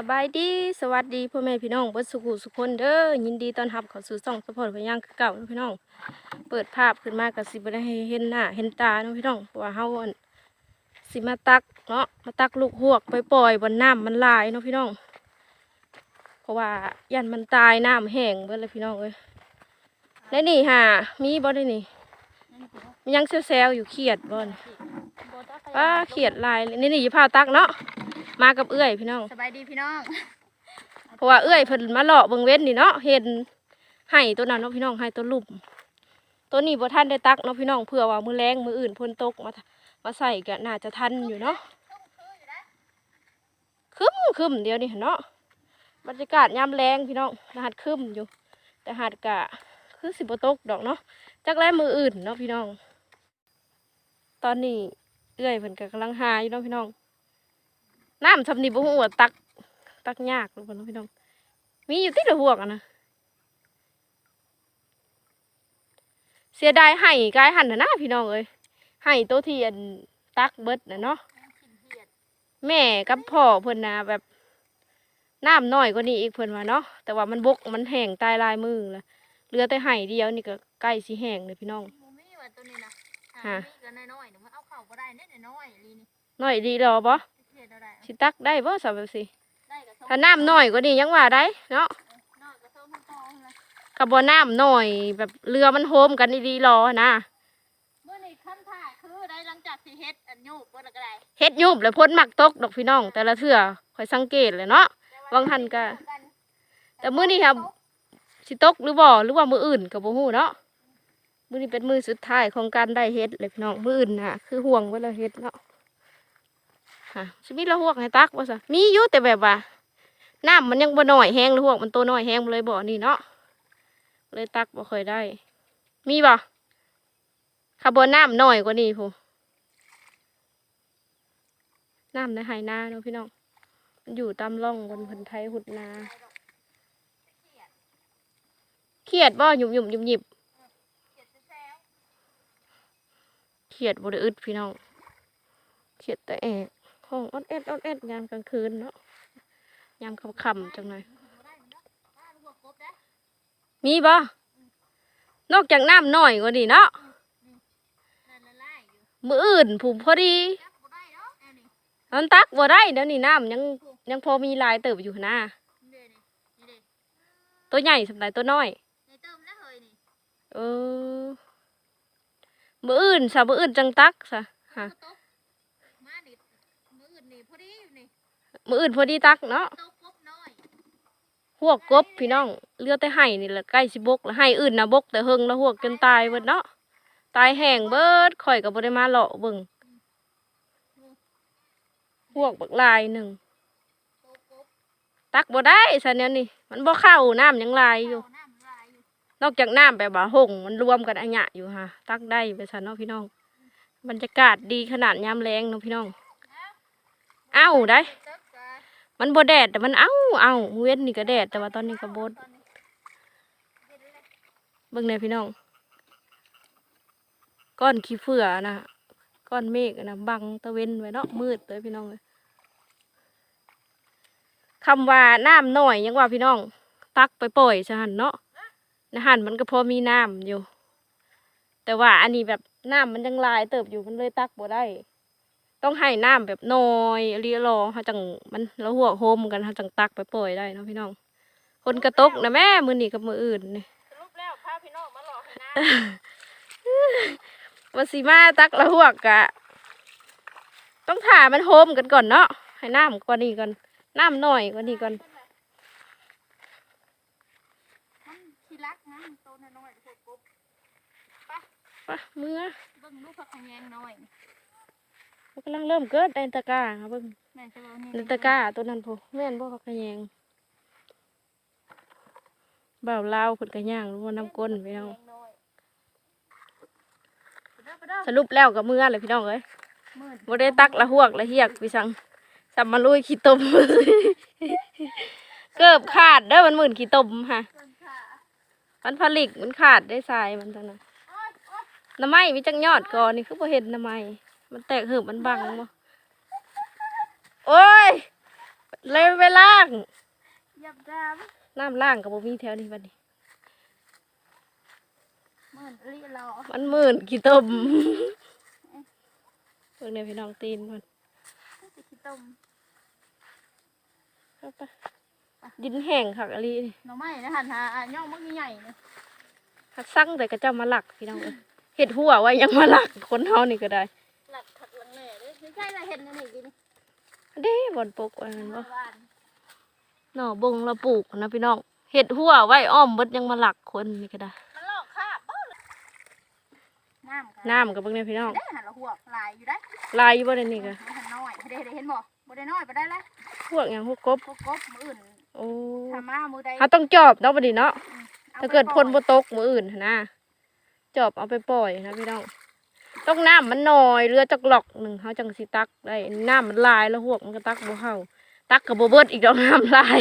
สบายดีสวัสดีพ่อแม่พี่น้องเบิดสุขุสุขคนเด้อยินดีต้อนรับเข้าสู่ช่องสปอร์ตพยังคือเก่าเนาะพี่น้อง เปิดภาพขึ้นมาก็สิบ่ได้ให้เห็นหน้าเห็นตาเนาะพี่น้องเพราะว่าเฮาอั่นสิมาตักเนาะมาตักลูกหวกไปปล่อยบนน้ำมันหลายเนาะพี่น้อง เพราะว่ายันมันตายน้ำแห้งเบิดเลยพี่น้องเอ้ยและนี่ห่ามีบ่ได้นี่มียังแซวๆอยู่เขียดบ่นป้าเขียดลายเลยนี่นี่อย่าพาตักเนาะ มากับเอื้อยพี่น้อง สบายดีพี่น้องเพราะว่าเอื้อยเพิ่นมาเลาะเบิ่งเว้นนี่เนาะเห็นไห้ตัวนั้นเนาะพี่น้องไห้ตัวลุ่มตัวนี้บ่ทันได้ตักเนาะพี่น้องเผื่อว่ามื้อแรงมื้ออื่นพ้นตกมามาใส่ก็น่าจะทันอยู่เนาะคึมคึมเดียวนี่เนาะบรรยากาศยามแรงพี่น้องนะหัดคึมอยู่ แต่หัดกะคือสิบ่ตกดอกเนาะจักแลมืออื่นเนาะพี่น้อง ตอนนี้เอื้อยเพิ่นก็กำลังหาอยู่เนาะพี่น้อง น้ำซำนี่บ่ฮู้ว่าตัก ตักยากหรือเปล่าเนาะพี่น้อง มีอยู่ติดละหวกอะนะเสียดายไห่กายหันน่ะนะพี่น้องเอ้ยไห่ตัวที่อันตักเบิดน่ะเนาะแม่กับพ่อเพิ่นนะแบบน้ำน้อยกว่านี้อีกเพิ่นว่าเนาะแต่ว่ามันบกมันแห้งตายลายมือละเหลือแต่ไห่เดียวนี่ก็ใกล้สิแห้งเลยพี่น้องมูมี่ว่าตัวนี้นะฮะมีกันน้อยๆหนูมันเอาเข่าก็ได้เน้น้อยๆลีนี่น้อยดีรอบ่เทียดเอา ได้สิตักได้บ่สาวแบบสิได้กับส้มถ้าน้ำน้อยกว่านี้ยังว่าได้เนาะน้อยกับส้มทั้งกองเลยกับบ่น้ำน้อยแบบเรือมันโฮมกันดีๆรอนะเมื่อนี้ขั้นท่าคือได้หลังจากที่เฮ็ดอันโยกเมื่อก็ได้เฮ็ดยุบแล้วพ้นมักตกดอกพี่น้อง แต่ละเทื่อคอยสังเกตเลยเนาะวางหันก็ แต่มื้อนี้ครับสิตกหรือบ่หรือว่ามื้ออื่นก็บ่ฮู้เนาะมื้อนี้เป็นมื้อสุดท้ายของการได้เฮ็ดเลยพี่น้องมื้ออื่นน่ะคือห่วงไว้แล้วเฮ็ดเนาะ ฮะสิมีละหวกให้ตักบ่ซะมีอยู่แต่แบบว่าน้ำมันยังบ่น้อยแห้งละหวกมันโตน้อยแห้งเลยบ่นี่เนาะเลยตักบ่ค่อยได้ มีบ่คาร์บอนน้ำน้อยกว่านี้พูน้ำในไหนาเนาะพี่น้องมันอยู่ตามร่องบนพันไทยหุดนาเขียดบ่หยุมหยุมหยุมหยิบเขียดบริอึดพี่น้องเขียดแต่แอก ห้องอดเอ็ดอดเอ็ดยามกลางคืนเนาะยามค่ำๆจังหน่อยมีบ่นอกจากน้ำหน่อยกว่านี้เนาะมืออื่นผูมพอดีจับบ่ได้เนาะแนวนี้มันตักบ่ได้เดี๋ยวนี้น้ำยังยังพอมีลายเติบอยู่นะตัวใหญ่สำหรับตัวน้อยเออมืออื่นซะมืออื่นจังตักซะฮะ ตกมานี่มืออื่นนี่พอดีอยู่นี่ มืออื่นพอดีตักเนาะตกกบน้อยหวกกบพี่น้องเลือแต่ไห้นี่แหละใกล้สิบกแล้วไห้อื่นนะบกแต่เฮงแล้วหวกจนตายเบิดเนาะตายแห้งเบิดข่อยก็บ่ได้มาเลาะเบิ่งหวกบักลายหนึ่งตักบ่ได้ซะแนวนี้มันบ่เข้าน้ำยังลายอยู่เข้าน้ำลายอกจากน้ำแบบว่าหงมันรวมกันอันหยะอยู่ฮะตักได้ไปซะเนาะพี่น้อง บรรยากาศดีขนาดยามแรงเนาะพี่น้อง เอ้าได้ มันบ่แดดแต่มันเอ้าเอ้าเว้นนี่ก็แดด แต่ว่าตอนนี้ก็บดเลยเบิ่งแหน่พี่น้อง ก้อนขี้เฟื่อนะก้อนเมฆนะบังตะเวนไว้เนาะมืดเลยพี่น้องเลยคำว่าน้ำหน่อยยังว่าพี่น้อง ตักไปปล่อยซะหันเนาะนะหันมันก็พอมีน้ำอยู่ แต่ว่าอันนี้แบบน้ำมันยังลายเติบอยู่มันเลยตักบ่ได้ ต้องให้น้ำแบบน้อยเรียรอเขาจังมันแล้วหัวโฮมกันเขาจังตักไปปล่อยได้เนาะพี่น้อง คนกระตกนะแม่มือนี่กับมืออื่นนี่สรุปแล้วพาพี่น้องมาหลอกให้น้วันสีมาตักละหวกกะ ต้องถ่ามันโฮมกันก่อนเนาะให้น้ำกว่านี้ก่อนน้ำหน่อยกว่านี้ก่อนำมันขี้รักนะมันโตน้อยๆพวกกบไปะมือเบิ่งลูกผักขะแยงน้อย มันกำลังเริ่มเกิดในตะกร้าครับเบิ่งแม่จะบอกในตะกร้าตัวนั้นพอแม่นบ่เขากระแยงบ่าวลาวเพิ่นกระย่างรู้ว่าน้ำก้นพี่น้องน้อยสรุปแล้วกับมือเลยพี่น้องเอ้ยมืดบ่ได้ตักละหวกละเฮียกพี่สังสับมาลุยขี้ตม เกือบขาดเด้อมันหมื่นขี้ตมค่ะเกินค่ะมันผลิกมันขาดได้ทรายมันจังนะโอ๊ยโอ๊ยน้ำไม้มีจังยอดก่อนนี่คือบ่เห็นน้ำไม้ มันแตกเหือบมันบังบ่โอ้ย เลยไปล่าง ยับดามน้ำล่างกับบ่มีแถวนี้บัดนี้ เหมือนรีรอมันหมื่นกี่ต้มเพิ่งเนี่ยพี่น้องตีนมันสิขี้ต้มเข้าไปดินแห้งคักอะไรนี่หน่อไม้นะหันหาอะย่องมักใหญ่ๆเนี่ยหักสั่งแต่ก็เจ้ามาหลักพี่น้องเอ้ยเห็ดหัวไว้ยังมาหลักคนเฮานี่ก็ได้หลัด ไม่ใช่ละเห็นอันนี่กินเด้บอนปกไว้แมันบ่บ้านหน่อบงเราปลูกนะพี่น้องเห็ดหัวไว้อ้อมเบิดยังมาหลักคนนี่ก็ได้มันลอกคราบบ้าเลยน้ำกันน้ำกับเบิ่งเนี่ยพี่น้องได้หันละหัวลายอยู่ได้ลายอยู่บ่ได้นี่ก็มันหันน้อยได้ได้เห็นบ่บ่ได้น้อยไปได้แล้วพวกอย่างพวกกบพวกกบมืออื่นโอ้ทำมามือใดเฮาต้องจอบเนาะบัดนี้เนาะอถ้าเกิดไปพ่นบ่ตกมืออื่นหั้นนะจอบเอาไปปล่อยนะพี่น้อง ต้องน้ำมันน้อยเรือจักหลอกหนึ่งเขาจังสิตักได้น้ำมันลายแล้วหวกมันก็ตักบ่เข้าตักกับบ่เบิดอีกดอกน้ำลาย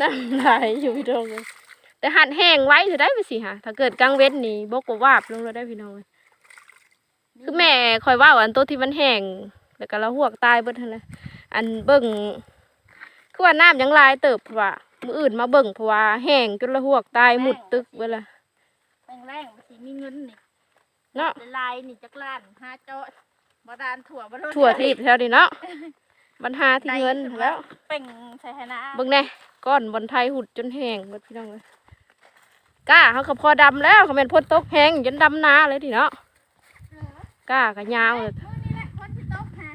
น้ำลายอยู่พี่น้องเลยแต่หันแห้งไว้จะได้ไปสิฮะถ้าเกิดกลางเว้นนี่บกบ่วาบลงแล้วได้พี่น้องเลยคือแม่คอยว่าอันโตวที่มันแห้งแล้วก็ละหวกตายเบิดหั่นนะอันเบิ่งคือว่าน้ำยังลายเติบเพราะว่ามืออื่นมาเบิ่งเพราะว่าแห้งจนละหวกตายหมุดตึกเวลาแป้งแรงสิมีเงินนี่ เนาะลายนี่จักล้านหาเจาะบ่ดานถั่วบ่โดนถั่วทีบแถวนี้เนาะปัญหาที่เงินแล้วเป่งใส่ให้นะเบิ่งแน่ก้อนบอลไทยหุดจนแห้งเบิดพี่น้องเลยกล้าเขาก็พอดำแล้วเขาเป็นพ่นตกแห้งจนดำนาเลยทีเนาะเออกล้าก็ยาวเลยมื้อนี้แหละคนที่ตกฮะ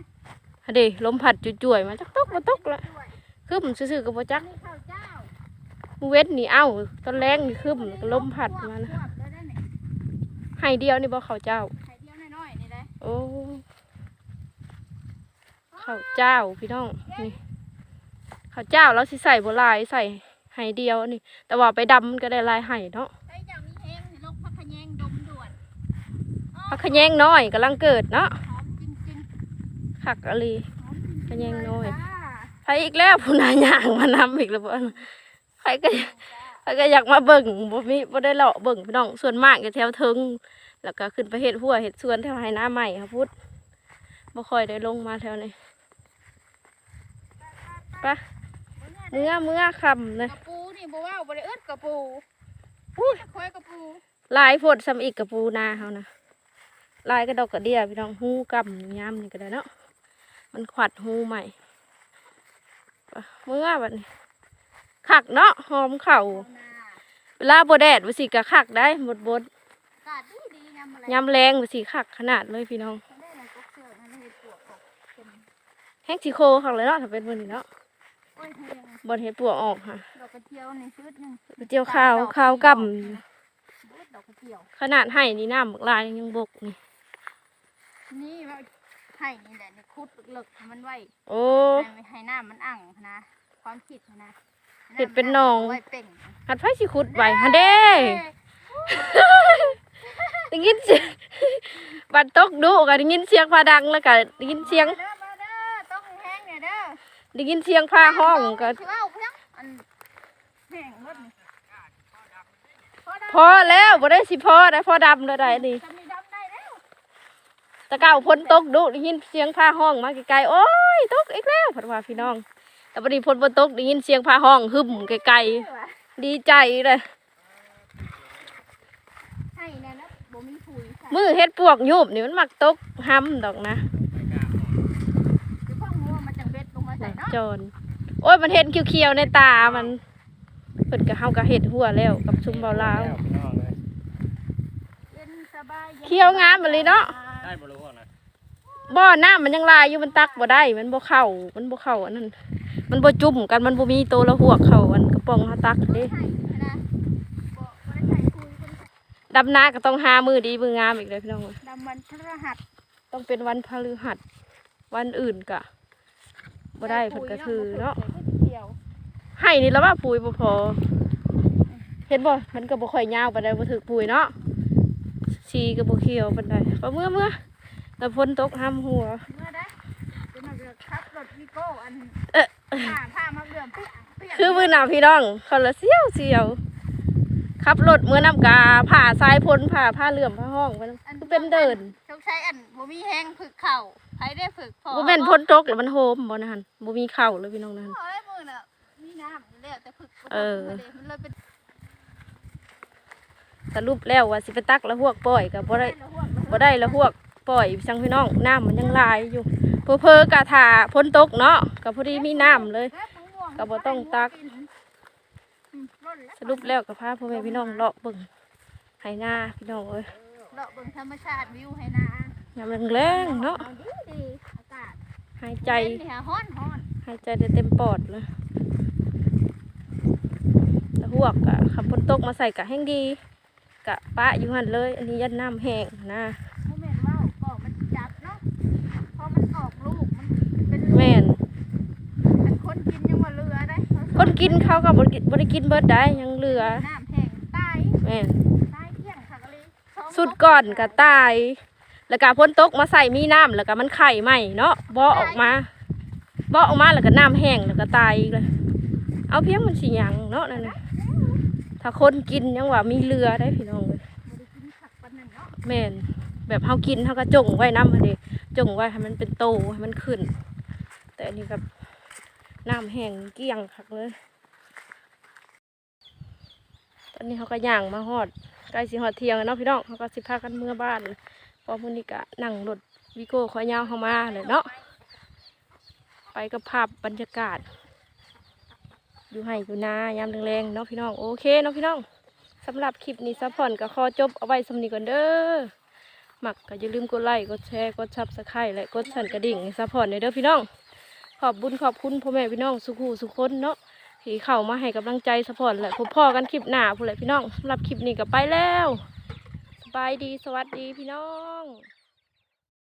ฮะเดิลมพัดจุ่ยๆมาจักตกมาตกละด้วยคืบซื่อๆกับบ่จักนี่ข้าวเจ้ามือเว้นนี่เอ้าตอนแรงนี่คืบแล้วก็ลมพัดมานะ ควบเลยได้นี่ ให้เดียวนี่บ่เขาวเจ้า ไข่เดียวน้อยๆนี่ได้โอ้ข้าวเจ้าพี่น้องนี่ข้าวเจ้าเราสิใส่บัวลายใส่ไห้เดียวนี่ แต่ว่าไปดำมันก็ได้ลายไห้เนาะไอ้เจ้ามีแห้งสิลกพักขะแยงดมด่วนพักขะแยงน้อยกำลังเกิดเนาะหอมจริงขักอะไร ๆหอมจริงๆขะแยงน้อยเลจ้าไปอีกแล้วผู้นายย่างมานำอีกแล้วบ่ใครก็ ใครก็อยากมาเบิ่งบ่มีบ่ได้เลาะเบิ่งพี่น้องส่วนมากอยู่แถวเทิงแล้วก็ขึ้นไปเฮ็ดหัวเฮ็ดสวนแถวไหน้าใหม่ค่ะพุทธบ่ค่อยได้ลงมาแถวนี้ไปะเมื่อเมื่อคำเลยกระปูนี่บ่ว่าบ่ได้เอิ้นกระปูอุ้ยคอยกระปูลายโพดซ้ำอีกกับปูนาเฮานะลายกระดอกกระเดียพี่น้องหูกำยามนี่ก็ได้เนาะมันขวัดหูใหม่ไปเมื่อบัดนี้ คักเนาะหอมเข่าเอาหน้าเวลาบแดดวิสิกะคักได้บดบดกาดดีดีๆยำอะไรยำแรงวิสิคักขนาดเลยพี่น้องได้อะไรก็เสือนั่นเฮ็ดปวกของเป็นแห้งสีโคคักเลยเนาะถ้าเป็นวันนี้เนาะโอ้ยเฮียงบดเห็ดปวกออกค่ะดอกกระเจียวนี่ชุดหนึงเจียวข้าวข้าวกเบิดดอกกระเจียวำขนาดให้นี่น้ำบักลายยังบกนี่นี่ว่าให้นี่แหละนี่คุดเลิกๆให้มันไว้โอ้ให้ให้น้ำมันอั่งนะความคิดนะ เห็ดเป็นหนองไว้เป่งหัดไฟสิขุดไว้ฮันเด้ได้ยินเสียงบัดตกดุก็ได้ยินเสียงฟ้าดังแล้วก็ได้ยินเสียงมาเด้อมาเด้อต้องแห้งเนี่ยเด้อได้ยินเสียงฟ้าห้องก็ถือว่าเอาเพียงอันแห้งหมดนี่พอได้พอแล้วบ่ได้สิพอได้พอดำแล้วได้นี่จะมีดำได้แล้วตะเก้าพ้นตกดุได้ยินเสียงพาห้องมาไกลๆโอ้ยตกอีกแล้วเพัดว่าพี่น้อง แต่พอดีพ้นบนตกได้ยินเสียงพาห้องหึมไกลๆดีใจเลยให้แน่นะบ่มีปุ๋ยใส่มือเฮ็ดปวกยุบนี่มันมักตกห้ำดอกนะคือพ่องัวมันจังเบ็ดลงมาใส่เนาะจอนโอ้ยมันเห็นเขียวๆในตามันเพิ่นก็เฮาก็เฮ็ดหัวแล้วกับซุมเบาลาวเย็นสบายนเขียวงามมาเลยเนาะได้บรู้นะบ่อน้ำมันยังลายอยู่มันตักบ่ได้มันบ่เข้ามันบ่เข้าอันนั้น มันบ่จุ่มกันมันบ่มีโตละหัวกเข้าอันกระป๋องเฮาตักเด้ใส่นะบ่บ่ได้ใส่ปุ๋ยบ่ได้ใส่ดำนาก็ต้องหามือดีมืองามอีกเลยพี่น้องเอ้ยดำมันพระหัสต้องเป็นวันพฤหัส วันอื่นกะบ่ได้เพิ่นก็คือเนาะเกี่ยวให้นี่แล้วว่าปุ๋ยบ่พอ เห็นบ่มันก็บ่ค่อยยาวปานใดบ่ถึกปุ๋ยเนาะสีก็บ่เขียวปานใดพอเมื่อเมื่อแต่ฝนตกห้ำหัวเมื่อได้จะมาเรือ ขับรถวีโก้อันเอ๊ะผ้าผ้ามาเรือเปียกเปียกคือมื้อหน้าพี่น้องเขาละเสียวเสียวขับรถเมื่อน้ำกาผ่าทรายพ้นผ่าผ้าเหลื่อมผ้าห้องมันคือเป็นเดินชกใช้อันบ่มีแห้งผึกเข่าไผรได้ฝึกพอบ่แม่นพ้นตกแล้วมันโฮมบ่นะหั่นบ่มีข้าวเลยพี่น้องนั่นพอได้มือน่ะมีน้ำอยู่แล้วแต่ฝึกบ่เออมันเลยมันเลยเป็นสรุปแล้วว่าสิไปตักละหวกปล่อยก็บ่ได้แล้วห่วงแล้วบ่ได้ละหวกปล่อยจังพี่น้องน้ำมันยังหลายอยู่ เพอๆกะถาพ้นตกเนาะก็พอดีมีน้ำเลยแล้วมะม่วงก็บ่ต้องตักอืมร่นแล้วสรุปแล้วก็พาพ่อแม่พี่น้องเลาะเบิ่งไหนาพี่น้องเอ้ยเลาะเบิ่งธรรมชาติวิวให้นายามแรงๆเนาะอดีดีอากาศหายใจเย็นนี่ฮะฮ้อนฮ้อนหายใจได้เต็มปอดเลยละหวกอะคำพ้นตกมาใส่กะแห้งดีกะปะอยู่หันเลย อันนี้ยัดน้ำแห้งนะ โมเมนว่าวก็มันจับเนาะพอมันออกลูกมันเป็นลูก แม่น อันคนกินยังว่าเหลือได้ คนกินเขากับบริบริกินเบิดได้ยังเหลือน้ำแห้งตายแม่นตายเที่ยงค่ะกะลีสองสุดก่อนก็ตาย แล้วก็พ้นตกมาใส่มีน้ำแล้วก็มันไข่ใหม่เนาะบ่อออกมาบ่อออกมาแล้วก็น้ำแห้งแล้วก็ตายอีกเลยเอาเพียงมันสิหยังเนาะนั่นน่ะถ้าคนกินยังว่ามีเรือได้พี่น้องเลยบ่ได้กินผักปานนั้นเนาะแม่นแบบเฮากินเฮาก็จงไว้น้ำมาเดจงไว้ให้มันเป็นโตให้มันขึ้น แต่อันนี้กับ น้ำแห้งเกลี้ยงคักเลย ตอนนี้เขาก็ย่างมาฮอดใกล้สิฮอดเที่ยงแล้วเนาะพี่น้องเขาก็สิพากันเมื่อบ้านพอมื้อนี้ก็นั่งรถวิโก้ขอยาวเข้ามาเลยเนาะไปกับภาพบรรยากาศ อยู่ให้อยู่นายามแรงๆเนาะพี่น้องโอเคเนาะพี่น้องสำหรับคลิปนี้ซัพพอร์ตก็ขอจบเอาไว้สำนีก่อนเด้อหมักก็อย่าลืมกดไลค์กดแชร์กดซับสไครต์และกดสั่นกระดิ่งซัพพอร์ตในอยเด้อพี่น้อง ขอบบุญขอบคุณพ่อแม่พี่น้องสุขูสุขคนเนาะที่เข้ามาให้กำลังใจสปอร์ตแหละพบพ่อกันคลิปหน้าพูดเลยพี่น้องสำหรับคลิปนี้ก็ไปแล้ว สบายดีสวัสดีพี่น้อง